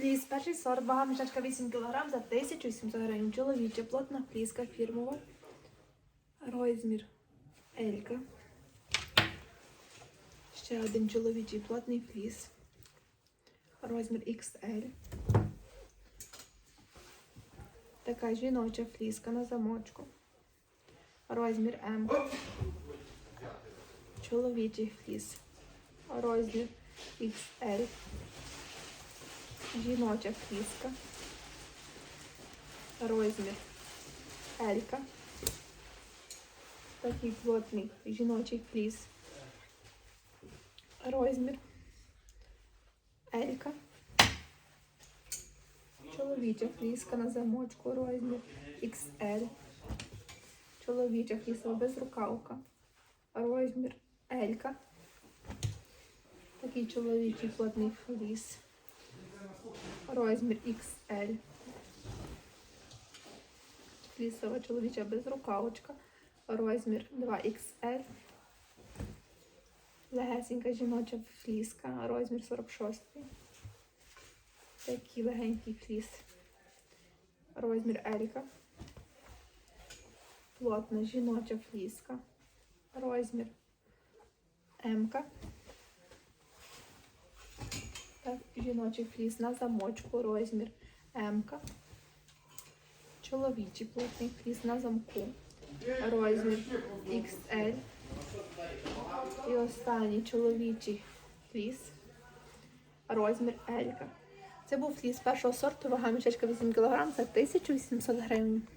Фліс, перший сорт, вага мішечка 8 кг за 1700 гривень. Чоловіча, плотна фліска фірмова. Розмір Елька. Ще один чоловічий плотний фліс. Розмір XL. Така жіноча фліска на замочку. Розмір М. Чоловічий фліс. Розмір XL. Жіноча фліска. Розмір Елька. Такий плотний жіночий фліс. Розмір Елька. Чоловіча фліска на замочку. Розмір XL. Чоловіча флісова безрукавка. Розмір Елька. Такий чоловічий плотний фліс. Розмір XL. Флісова чоловіча безрукавочка. Розмір 2XL. Легесенька жіноча фліска. Розмір 46. Такий легенький фліс. Розмір Елька. Плотна жіноча фліска. Розмір М. Так, жіночий фліс на замочку, розмір М. Чоловічий плотний фліс на замку. Розмір XL. І останній чоловічий фліс. Розмір L. Це був фліс першого сорту, вага мішечка 8 кг за 1800 гривень.